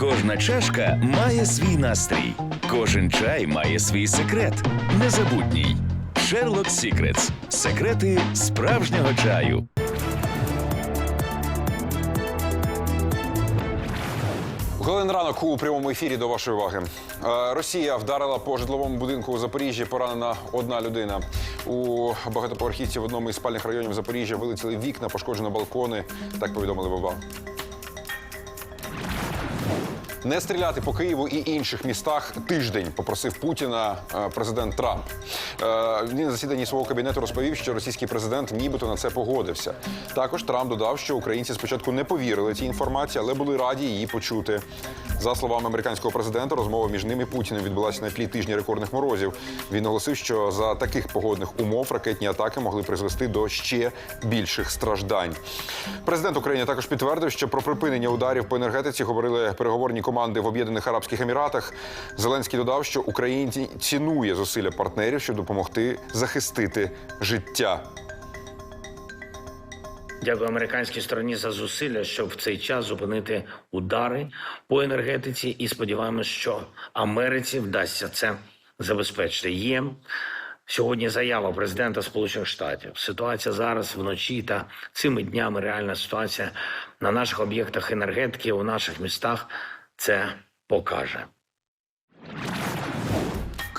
Кожна чашка має свій настрій, кожен чай має свій секрет. Незабутній. Sherlock Secrets. Секрети справжнього чаю. Голен ранок у прямому ефірі до вашої уваги. Е, Росія вдарила по житловому будинку у Запоріжжі. Поранена одна людина. У багатоповерхівці в одному із спальних районів Запоріжжя вилетіли вікна, пошкоджено балкони. Так повідомили в ОВА. Не стріляти по Києву і інших містах тиждень попросив Путіна е, президент Трамп. Е, Він на засіданні свого кабінету розповів, що російський президент нібито на це погодився. Також Трамп додав, що українці спочатку не повірили цій інформації, але були раді її почути. За словами американського президента, розмова між ним і Путіним відбулася на тлі тижня рекордних морозів. Він оголосив, що за таких погодних умов ракетні атаки могли призвести до ще більших страждань. Президент України також підтвердив, що про припинення ударів по енергетиці говорили переговорні команди в Об'єднаних Арабських Еміратах. Зеленський додав, що Україні цінує зусилля партнерів, щоб допомогти захистити життя. Дякую американській стороні за зусилля, щоб в цей час зупинити удари по енергетиці, і сподіваємось, що Америці вдасться це забезпечити. Є сьогодні заява президента Сполучених Штатів. Ситуація зараз вночі та цими днями реальна ситуація на наших об'єктах енергетики у наших містах це покаже.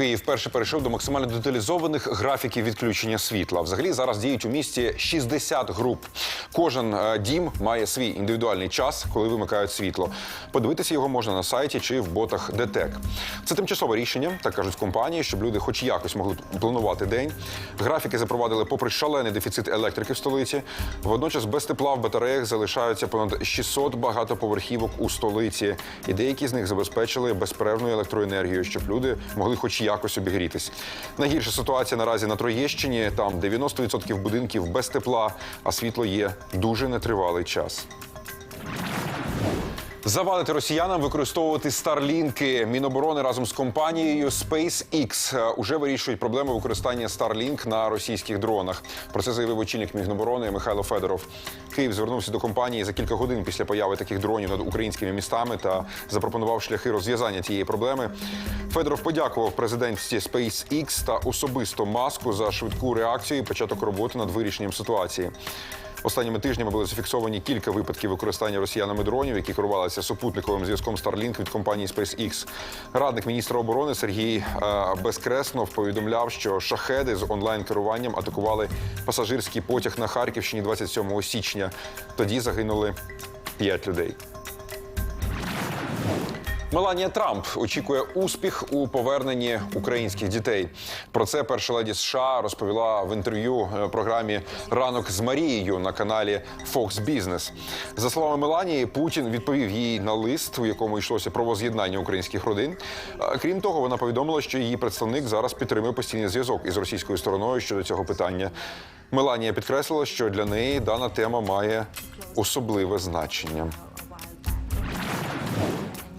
Київ вперше перейшов до максимально деталізованих графіків відключення світла. Взагалі зараз діють у місті 60 груп. Кожен е, дім має свій індивідуальний час, коли вимикають світло. Подивитися його можна на сайті чи в ботах ДТЕК. Це тимчасове рішення, так кажуть компанії, щоб люди хоч якось могли планувати день. Графіки запровадили попри шалений дефіцит електрики в столиці. Водночас без тепла в батареях залишаються понад 600 багатоповерхівок у столиці, і деякі з них забезпечили безперервною електроенергією, щоб люди могли хоч якось обігрітись. Найгірша ситуація наразі на Троєщині. Там 90% будинків без тепла, а світло є дуже нетривалий час. Завадити росіянам використовувати старлінки. Міноборони разом з компанією SpaceX е, уже вирішують проблему використання Starlink на російських дронах. Про це заявив очільник Міноборони Михайло Федоров. Київ звернувся до компанії за кілька годин після появи таких дронів над українськими містами та запропонував шляхи розв'язання цієї проблеми. Федоров подякував президентці SpaceX та особисто маску за швидку реакцію і початок роботи над вирішенням ситуації. Останніми тижнями були зафіксовані кілька випадків використання росіянами дронів, які керувалися супутниковим зв'язком Starlink від компанії SpaceX. Радник міністра оборони Сергій е, Безкреснов повідомляв, що шахеди з онлайн керуванням атакували пасажирський потяг на Харківщині 27 січня. Тоді загинули п'ять людей. Меланія Трамп очікує успіх у поверненні українських дітей. Про це перша леді США розповіла в інтерв'ю е, програмі Ранок з Марією на каналі Fox Business. За словами Меланії, Путін відповів їй на лист, у якому йшлося про воз'єднання українських родин. Крім того, вона повідомила, що її представник зараз підтримує постійний зв'язок із російською стороною щодо цього питання. Меланія підкреслила, що для неї дана тема має особливе значення.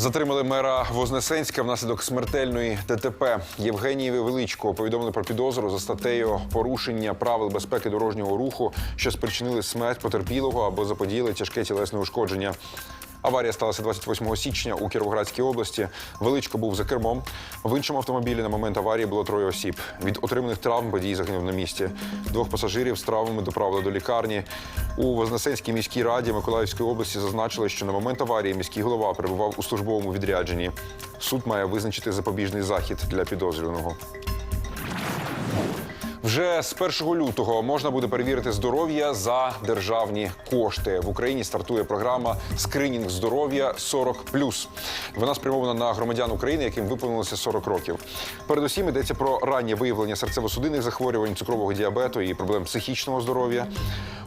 Затримали мера Вознесенська внаслідок смертельної ДТП. Євгенієві Величко повідомили про підозру за статтею порушення правил безпеки дорожнього руху, що спричинили смерть потерпілого або заподіяли тяжке тілесне ушкодження. Аварія сталася 28 січня у Кіровоградській області. Величко був за кермом. В іншому автомобілі на момент аварії було троє осіб. Від отриманих травм водій загинув на місці. Двох пасажирів з травмами доправили до лікарні. У Вознесенській міській раді Миколаївської області зазначили, що на момент аварії міський голова перебував у службовому відрядженні. Суд має визначити запобіжний захід для підозрюваного. Вже з 1 лютого можна буде перевірити здоров'я за державні кошти. В Україні стартує програма Скринінг здоров'я 40+. Вона спрямована на громадян України, яким виповнилося 40 років. Передусім йдеться про раннє виявлення серцево-судинних захворювань, цукрового діабету і проблем психічного здоров'я.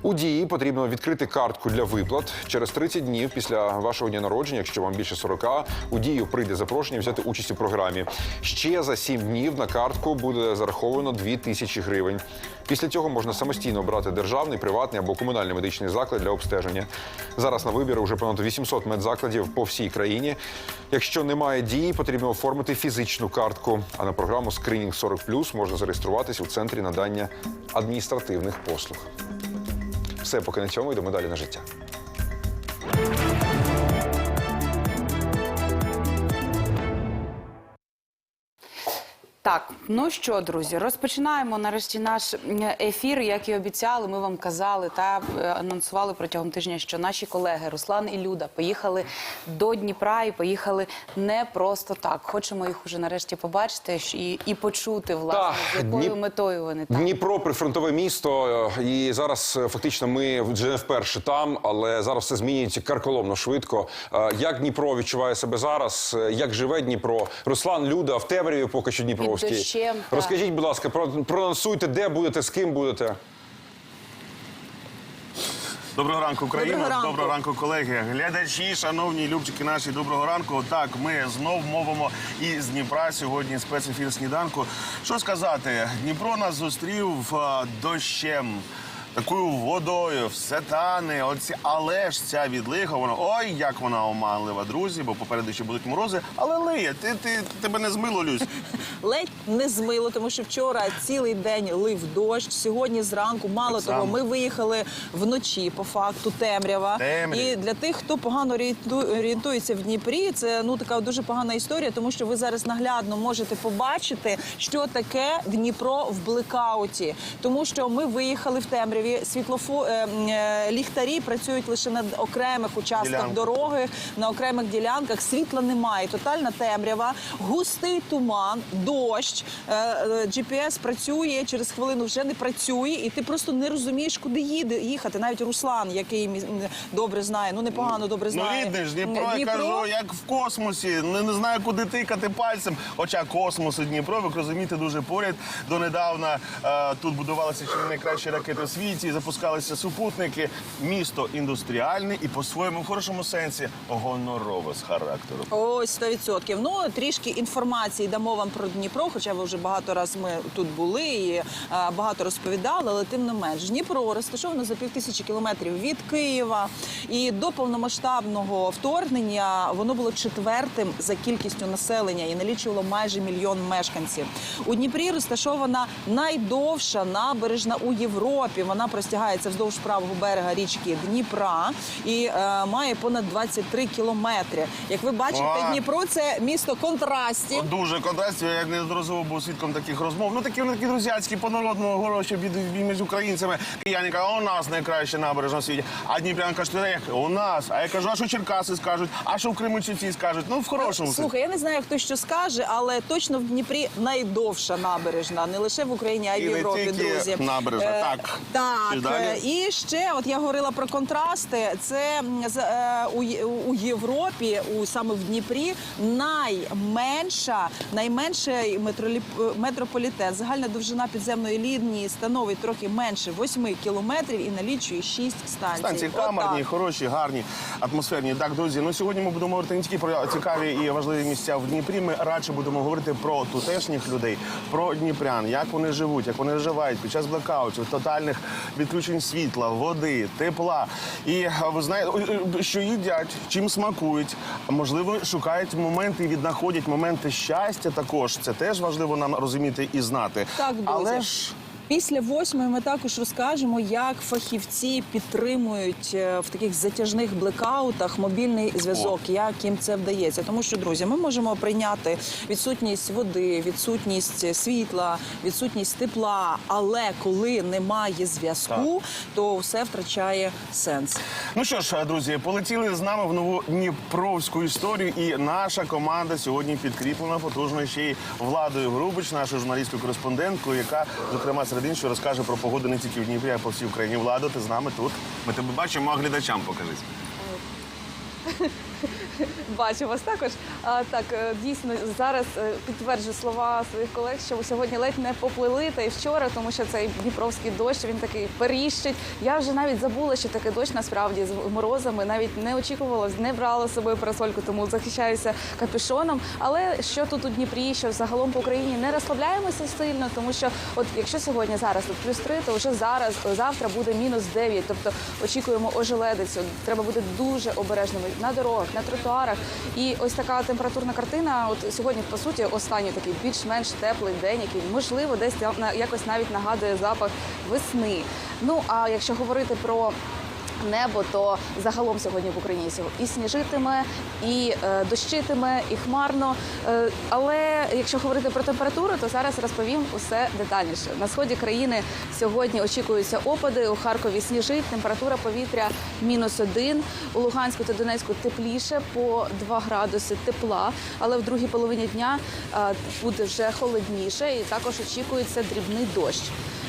У дії потрібно відкрити картку для виплат через 30 днів після вашого дня народження, якщо вам більше 40, у дію прийде запрошення взяти участь у програмі. Ще за 7 днів на картку буде зараховано 2 тисячі гривень. Після цього можна самостійно обрати державний, приватний або комунальний медичний заклад для обстеження. Зараз на вибір уже понад 800 медзакладів по всій країні. Якщо немає дії, потрібно оформити фізичну картку. А на програму Скринінг 40+, можна зареєструватись у центрі надання адміністративних послуг. Все, поки на цьому йдемо далі на життя. Так, ну що, друзі, розпочинаємо нарешті наш ефір. Як і обіцяли, ми вам казали та е, анонсували протягом тижня, що наші колеги Руслан і Люда поїхали до Дніпра і поїхали не просто так. Хочемо їх уже нарешті побачити і, і почути, власне, Так, з якою Дніп- метою вони там. Дніпро прифронтове місто, е, і зараз е, фактично ми вже не вперше там, але зараз все змінюється карколомно швидко. Як Дніпро відчуває себе зараз? Як живе Дніпро? Руслан Люда в темряві поки що Дніпровський. Дощем, так. Розкажіть, будь ласка, про проанонсуйте, де будете, з ким будете. Доброго ранку, Україна. Доброго ранку. ранку, колеги. Глядачі, шановні любчики наші, доброго ранку. Так, ми знов мовимо із Дніпра. Сьогодні спецефір сніданку. Що сказати, Дніпро нас зустрів а, дощем. Такою водою, все тане, оці, але ж ця відлига, вона ой, як вона оманлива, друзі, бо попереду ще будуть морози, але лиє, ти, ти тебе не змило, Люсь. Ледь не змило, тому що вчора цілий день лив дощ. Сьогодні зранку, мало Так того, само. ми виїхали вночі, по факту, темрява. Темряві. І для тих, хто погано орієнту- орієнтується в Дніпрі, це ну така дуже погана історія, тому що ви зараз наглядно можете побачити, що таке Дніпро в блекауті. Тому що ми виїхали в темряві, світлофо е, е, ліхтарі працюють лише на окремих участках Ділянках. дороги, на окремих ділянках. Світла немає, тотальна темрява, густий туман, дощ. Е, GPS працює через хвилину, вже не працює, і ти просто не розумієш, куди їде їхати. Навіть Руслан, який мі- добре знає, ну непогано добре Ну, знає. рідний ж Дніпро, я кажу, як в космосі. Не, не знаю, куди тикати пальцем. Хоча космос і Дніпро, ви розумієте, дуже поряд. Донедавна е, тут будувалися не найкращі ракети світі, запускалися супутники. Місто індустріальне і по-своєму в хорошому сенсі гонорове з характеру. Ось 100%. Ну трішки інформації дамо вам про Дніпро, хоча ви вже багато раз ми тут були і е, багато розповідали, але тим не менш Дніпро розташовано за півтисячі кілометрів від Києва. І до повномасштабного вторгнення воно було четвертим за кількістю населення і налічувало майже мільйон мешканців. У Дніпрі розташована найдовша набережна у Європі. Вона простягається вздовж правого берега річки Дніпра і е, має понад 23 кілометри. Як ви бачите, Ага. Дніпро це місто контрастів. Дуже контрастів. Я неодноразово був свідком таких розмов. Ну такі вони такі друзяцькі по народному гроші між українцями. Кияни кажуть, у нас найкраща набережна в світі. А Дніпрян каже, «Та як? у нас. А я кажу, а що Черкаси скажуть? А що в Криму ці скажуть? Ну в хорошому сенсі. Слухай, я не знаю, хто що скаже, але точно в Дніпрі найдовша набережна, не лише в Україні, а й І в не Європі, тільки друзі. набережна, Е, так. Так. Далі? е, І ще, от я говорила про контрасти. Це е, у, у Європі, у саме в Дніпрі, найменша, найменший метроліп- метрополітен. Загальна довжина підземної лінії становить трохи менше 8 кілометрів і налічує 6 станцій. Станції камерні, хороші, гарні, атмосферні. Так, друзі, ну сьогодні ми будемо говорити не тільки про цікаві і важливі місця в Дніпрі. Ми радше будемо говорити про тутешніх людей, про дніпрян, як вони живуть, як вони живають під час блекаутів, тотальних відключень світла, води, тепла. І ви знаєте, що їдять, чим смакують. Можливо, шукають моменти і віднаходять моменти щастя. Також це теж важливо нам розуміти і знати. Так, друзі. але ж. Після восьмої ми також розкажемо, як фахівці підтримують е, в таких затяжних блекаутах мобільний зв'язок, як їм це вдається. Тому що, друзі, ми можемо прийняти відсутність води, відсутність світла, відсутність тепла. Але коли немає зв'язку, то все втрачає сенс. Ну що ж, друзі, полетіли з нами в нову Дніпровську історію, і наша команда сьогодні підкріплена потужно ще й Владою Грубич, нашою журналістською кореспонденткою, яка, зокрема, серед іншого розкаже про погоду не тільки в Дніпрі, а по всій Україні. Влада, ти з нами тут. Ми тебе бачимо, а глядачам покажись. Бачу вас також. А, так, е, дійсно, зараз е, підтверджую слова своїх колег, що сьогодні ледь не поплили, та й вчора, тому що цей дніпровський дощ він такий періщить. Я вже навіть забула, що таке дощ насправді з морозами. Навіть не очікувала, не брала з собою парасольку, тому захищаюся капюшоном. Але що тут у Дніпрі, що загалом по Україні не розслабляємося сильно, тому що, от якщо сьогодні зараз тут плюс 3, то вже зараз завтра буде мінус 9, Тобто очікуємо ожеледицю. Треба бути дуже обережними на дорогах, на тротуарах. І ось така температурна картина. От сьогодні, по суті, останній такий більш-менш теплий день, який можливо десь якось навіть нагадує запах весни. Ну а якщо говорити про небо, то загалом сьогодні в Україні і сніжитиме, і е, дощитиме, і хмарно. Е, але якщо говорити про температуру, то зараз розповім усе детальніше. На сході країни сьогодні очікуються опади. У Харкові сніжить, температура повітря мінус один. У Луганську та Донецьку тепліше по 2 градуси тепла, але в другій половині дня е, буде вже холодніше, і також очікується дрібний дощ.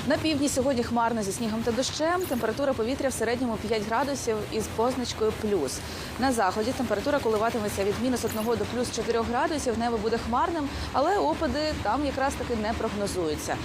На півдні сьогодні хмарно зі снігом та дощем. Температура повітря в середньому 5 градусів із позначкою плюс. На заході температура коливатиметься від мінус 1 до плюс 4 градусів. Небо буде хмарним, але опади там якраз таки не прогнозуються.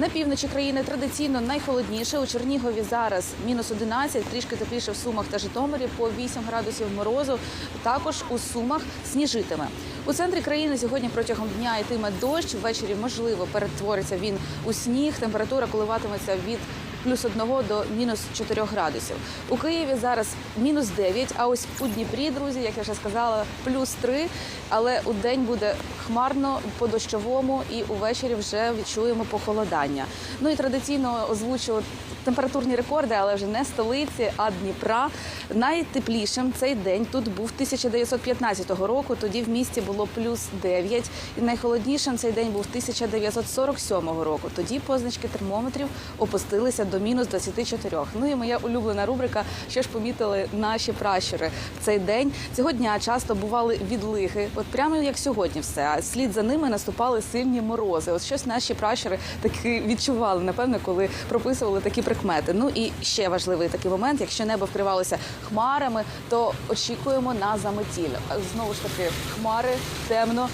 На півночі країни традиційно найхолодніше. У Чернігові зараз мінус 11, трішки тепліше в Сумах та Житомирі по 8 градусів морозу. Також у Сумах сніжитиме. У центрі країни сьогодні протягом дня йтиме дощ. Ввечері можливо перетвориться він у сніг. Температура коливатиметься від плюс 1 до мінус 4 градусів. У Києві зараз мінус 9, а ось у Дніпрі, друзі, як я вже сказала, плюс 3. Але у день буде хмарно по дощовому і увечері вже відчуємо похолодання. Ну і традиційно озвучу температурні рекорди, але вже не столиці, а Дніпра. Найтеплішим цей день тут був 1915 року. Тоді в місті було плюс 9. І найхолоднішим цей день був 1947 року. Тоді позначки термометрів опустилися до мінус 24. Ну і моя улюблена рубрика, що ж помітили наші пращури в цей день. Цього дня часто бували відлиги, от прямо як сьогодні, все. А слід за ними наступали сильні морози. От щось наші пращури таки відчували, напевно, коли прописували такі прикмети. Ну і ще важливий такий момент: якщо небо вкривалося хмарами, то очікуємо на заметіль. Знову ж таки, хмари темно.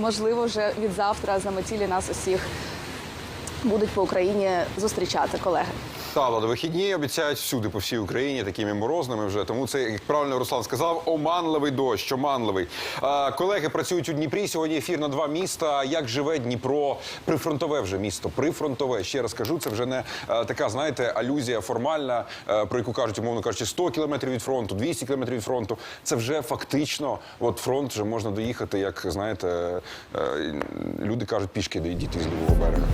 Можливо, вже від завтра заметілі нас усіх будуть по Україні зустрічати колеги. Влада, вихідні обіцяють всюди по всій Україні такими морозними вже. Тому це, як правильно Руслан сказав, оманливий дощ, оманливий. А, колеги працюють у Дніпрі. Сьогодні ефір на два міста. Як живе Дніпро? Прифронтове вже місто. Прифронтове. Ще раз кажу, це вже не е, така, знаєте, алюзія формальна, е, про яку кажуть, умовно кажучи, 100 кілометрів від фронту, 200 кілометрів від фронту. Це вже фактично, от фронт вже можна доїхати, як знаєте, е, люди кажуть, пішки дійти з другого берега.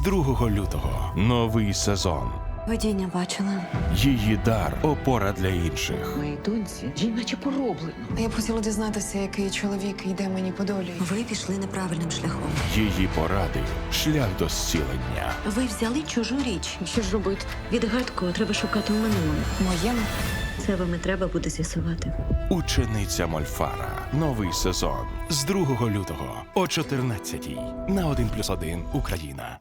З 2 лютого новий сезон. Видіння бачила. Її дар опора для інших. Моїй доньці їй наче пороблено. Я б хотіла дізнатися, який чоловік йде мені по долі. Ви пішли неправильним шляхом. Її поради шлях до зцілення. Ви взяли чужу річ. Що ж робити? Відгадку треба шукати у минулому. Моєму Це вам і треба буде з'ясувати. Учениця Мольфара. Новий сезон з 2 лютого о 14 на 1+,1 Україна.